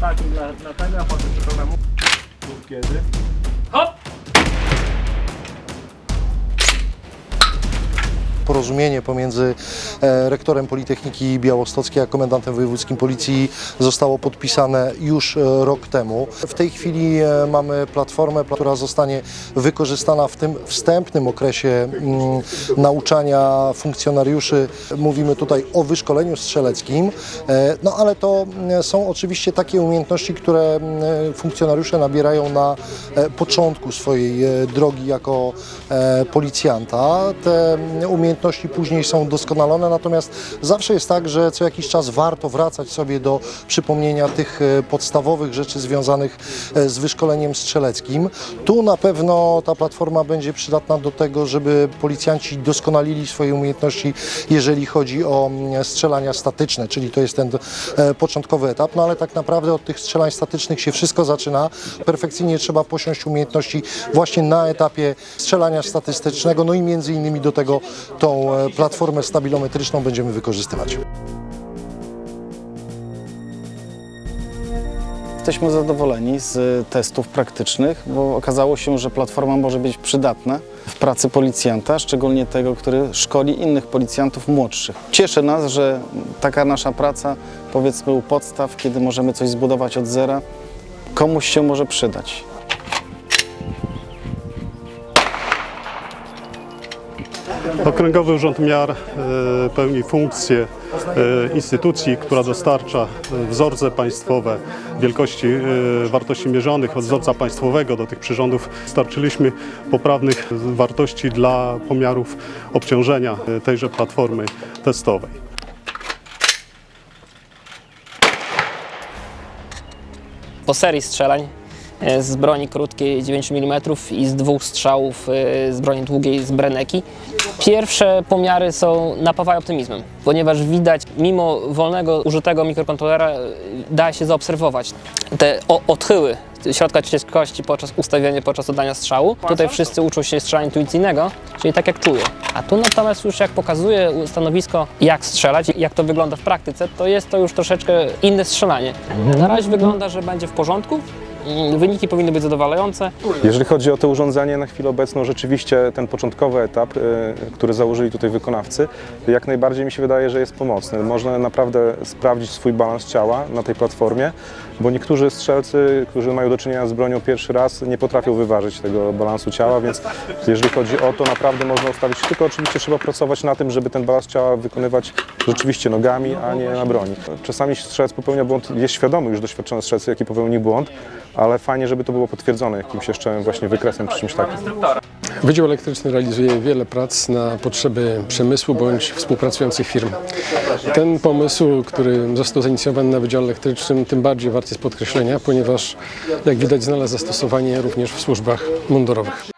taki dla, dla tego, a potem mu- Kiedy? Porozumienie pomiędzy e, rektorem Politechniki Białostockiej a komendantem wojewódzkim policji zostało podpisane już e, rok temu. W tej chwili e, mamy platformę, która zostanie wykorzystana w tym wstępnym okresie mm, nauczania funkcjonariuszy. Mówimy tutaj o wyszkoleniu strzeleckim, no ale to mm, są oczywiście takie umiejętności, które mm, funkcjonariusze nabierają na początku swojej drogi jako policjanta. Te mm, umiejętności później są doskonalone, natomiast zawsze jest tak, że co jakiś czas warto wracać sobie do przypomnienia tych e, podstawowych rzeczy związanych e, z wyszkoleniem strzeleckim. Tu na pewno ta platforma będzie przydatna do tego, żeby policjanci doskonalili swoje umiejętności, jeżeli chodzi o mm, strzelania statyczne, czyli to jest ten e, początkowy etap, no ale tak naprawdę od tych strzelań statycznych się wszystko zaczyna. Perfekcyjnie trzeba posiąść umiejętności właśnie na etapie strzelania statystycznego, no i między innymi do tego tą e, platformę stabilometryczną będziemy wykorzystywać. Jesteśmy zadowoleni z testów praktycznych, bo okazało się, że platforma może być przydatna w pracy policjanta, szczególnie tego, który szkoli innych policjantów młodszych. Cieszy nas, że taka nasza praca, powiedzmy u podstaw, kiedy możemy coś zbudować od zera, komuś się może przydać. Okręgowy Urząd Miar e, pełni funkcję e, instytucji, która dostarcza e, wzorce państwowe wielkości wartości mierzonych od wzorca państwowego do tych przyrządów. Dostarczyliśmy poprawnych wartości dla pomiarów obciążenia tejże platformy testowej. po serii strzelań z broni krótkiej 9 mm i z dwóch strzałów z broni długiej z Breneki. Pierwsze pomiary są napawają optymizmem, ponieważ widać, mimo wolnego użytego mikrokontrolera e, da się zaobserwować te odchyły środka ciężkości podczas ustawienia, podczas oddania strzału. Tutaj wszyscy uczą się strzelania intuicyjnego, czyli tak jak czują. A tu natomiast już jak pokazuje stanowisko, jak strzelać, jak to wygląda w praktyce, to jest to już troszeczkę inne strzelanie. Na razie wygląda, że będzie w porządku. Mm, Wyniki powinny być zadowalające. Jeżeli chodzi o to urządzenie, na chwilę obecną rzeczywiście ten początkowy etap, y, który założyli tutaj wykonawcy, jak najbardziej mi się wydaje, że jest pomocny. Można naprawdę sprawdzić swój balans ciała na tej platformie, bo niektórzy strzelcy, którzy mają do czynienia z bronią pierwszy raz, nie potrafią wyważyć tego balansu ciała, więc jeżeli chodzi o to, naprawdę można ustawić, tylko oczywiście trzeba pracować na tym, żeby ten balans ciała wykonywać rzeczywiście nogami, a nie na broni. Czasami strzelec popełnia błąd, jest świadomy już doświadczony strzelec, jaki popełni błąd, ale fajnie, żeby to było potwierdzone jakimś jeszcze właśnie wykresem czy czymś takim. Wydział Elektryczny realizuje wiele prac na potrzeby przemysłu bądź współpracujących firm. Ten pomysł, który został zainicjowany na Wydziale Elektrycznym, tym bardziej wart jest podkreślenia, ponieważ jak widać znalazł zastosowanie również w służbach mundurowych.